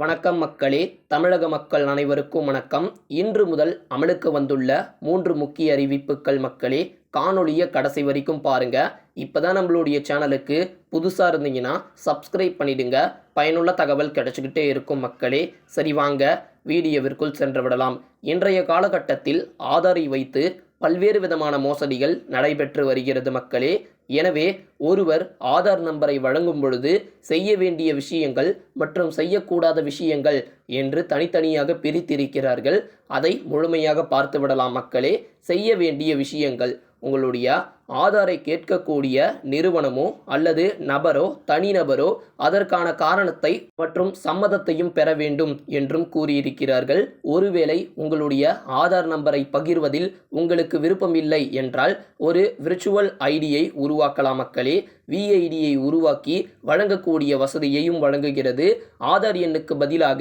வணக்கம் மக்களே தமிழக மக்கள் அனைவருக்கும் வணக்கம். இன்று முதல் அமலுக்கு வந்துள்ள மூன்று முக்கிய அறிவிப்புகள் மக்களே காணொலியை கடைசி வரைக்கும் பாருங்கள் இப்போ தான் நம்மளுடைய சேனலுக்கு புதுசாக இருந்தீங்கன்னா சப்ஸ்கிரைப் பண்ணிடுங்க. பயனுள்ள தகவல் கிடைச்சிக்கிட்டே இருக்கும் மக்களே. சரி வாங்க வீடியோவிற்குள் சென்று விடலாம். இன்றைய காலகட்டத்தில் ஆதாரை வைத்து பல்வேறு விதமான மோசடிகள் நடைபெற்று வருகிறது மக்களே. எனவே ஒருவர் ஆதார் நம்பரை வழங்கும் பொழுது செய்ய வேண்டிய விஷயங்கள் மற்றும் செய்யக்கூடாத விஷயங்கள் என்று தனித்தனியாக பிரித்திருக்கிறார்கள். அதை முழுமையாக பார்த்து விடலாம் மக்களே. செய்ய வேண்டிய விஷயங்கள் உங்களுடைய ஆதாரை கேட்கக்கூடிய நிறுவனமோ அல்லது நபரோ தனிநபரோ அதற்கான காரணத்தை மற்றும் சம்மதத்தையும் பெற வேண்டும் என்றும் கூறியிருக்கிறார்கள். ஒருவேளை உங்களுடைய ஆதார் நம்பரை பகிர்வதில் உங்களுக்கு விருப்பமில்லை என்றால் ஒரு விர்ச்சுவல் ஐடியை உருவாக்கலாம் மக்களே. விஐடியை உருவாக்கி வழங்கக்கூடிய வசதியையும் வழங்குகிறது. ஆதார் எண்ணுக்கு பதிலாக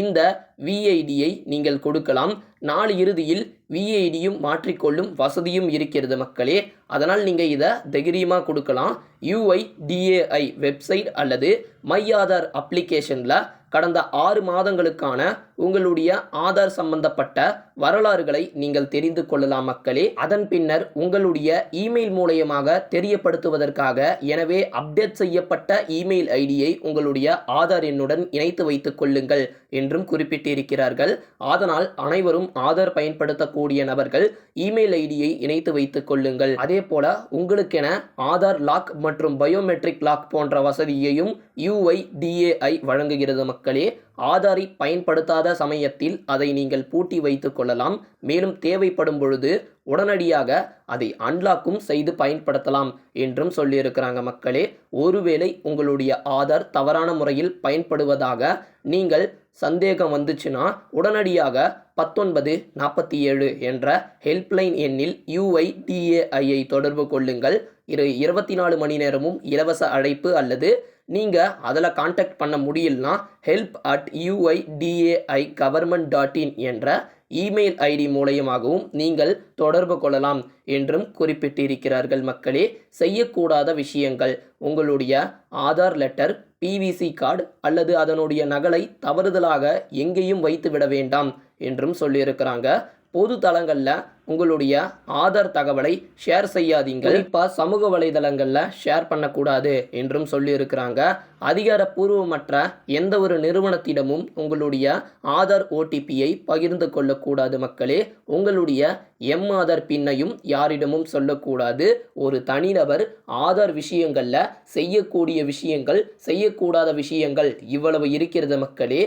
இந்த விஐடியை நீங்கள் கொடுக்கலாம். நாள் இறுதியில் விஐடியும் மாற்றிக்கொள்ளும் வசதியும் இருக்கிறது மக்களே. அதனால் நீங்கள் இதை தைரியமாக கொடுக்கலாம். யூஐடிஏஐ வெப்சைட் அல்லது மை ஆதார் அப்ளிகேஷனில் கடந்த ஆறு மாதங்களுக்கான உங்களுடைய ஆதார் சம்பந்தப்பட்ட வரலாறுகளை நீங்கள் தெரிந்து கொள்ளலாம் மக்களே. அதன் பின்னர் உங்களுடைய இமெயில் மூலயமாக தெரியப்படுத்துவதற்காக எனவே அப்டேட் செய்யப்பட்ட இமெயில் ஐடியை உங்களுடைய ஆதார் எண்ணுடன் இணைத்து வைத்துக் கொள்ளுங்கள் என்றும் குறிப்பிட்டிருக்கிறார்கள். அதனால் அனைவரும் ஆதார் பயன்படுத்தக்கூடிய நபர்கள் இமெயில் ஐடியை இணைத்து வைத்துக் கொள்ளுங்கள். அதே போல உங்களுக்கென ஆதார் லாக் மற்றும் பயோமெட்ரிக் லாக் போன்ற வசதியையும் யூஐடிஏஐ வழங்குகிறது மக்களே. ஆதாரை பயன்படுத்தாத சமயத்தில் அதை நீங்கள் பூட்டி வைத்து கொள்ளலாம். மேலும் தேவைப்படும் பொழுது உடனடியாக அதை அன்லாக்கும் செய்து பயன்படுத்தலாம் என்றும் சொல்லியிருக்கிறாங்க மக்களே. ஒருவேளை உங்களுடைய ஆதார் தவறான முறையில் பயன்படுவதாக நீங்கள் சந்தேகம் வந்துச்சுன்னா உடனடியாக பத்தொன்பது நாற்பத்தி ஏழு என்ற ஹெல்ப்லைன் எண்ணில் யூஐடிஏஐயை தொடர்பு கொள்ளுங்கள். இரு இருபத்தி நாலு மணி நேரமும் இலவச அழைப்பு அல்லது நீங்கள் அதில் காண்டாக்ட் பண்ண முடியலனா help at UIDAI government dot in என்ற இமெயில் ஐடி மூலயமாகவும் நீங்கள் தொடர்பு கொள்ளலாம் என்றும் குறிப்பிட்டிருக்கிறார்கள் மக்களே. செய்யக்கூடாத விஷயங்கள். உங்களுடைய ஆதார் லெட்டர் பிவிசி கார்டு அல்லது அதனுடைய நகலை தவறுதலாக எங்கேயும் வைத்து விட வேண்டாம் என்றும் சொல்லியிருக்கிறாங்க. பொது தளங்களில் உங்களுடைய ஆதார் தகவலை ஷேர் செய்யாதீங்க குறிப்பாக சமூக வலைதளங்களில் ஷேர் பண்ணக்கூடாது என்றும் சொல்லியிருக்கிறாங்க. அதிகாரப்பூர்வமற்ற எந்த ஒரு நிறுவனத்திடமும் உங்களுடைய ஆதார் ஓடிபியை பகிர்ந்து கொள்ளக்கூடாது மக்களே. உங்களுடைய எம் ஆதார் பின்னையும் யாரிடமும் சொல்லக்கூடாது. ஒரு தனிநபர் ஆதார் விஷயங்களில் செய்யக்கூடிய விஷயங்கள் செய்யக்கூடாத விஷயங்கள் இவ்வளவு இருக்கிறது மக்களே.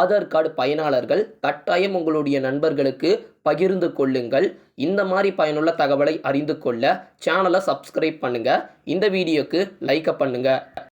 ஆதார் கார்டு பயனாளர்கள் கட்டாயம் உங்களுடைய நண்பர்களுக்கு பகிர்ந்து கொள்ளுங்கள். இந்த மாதிரி பயனுள்ள தகவலை அறிந்து கொள்ள சேனலை சப்ஸ்கிரைப் பண்ணுங்கள் இந்த வீடியோக்கு லைக்கை பண்ணுங்கள்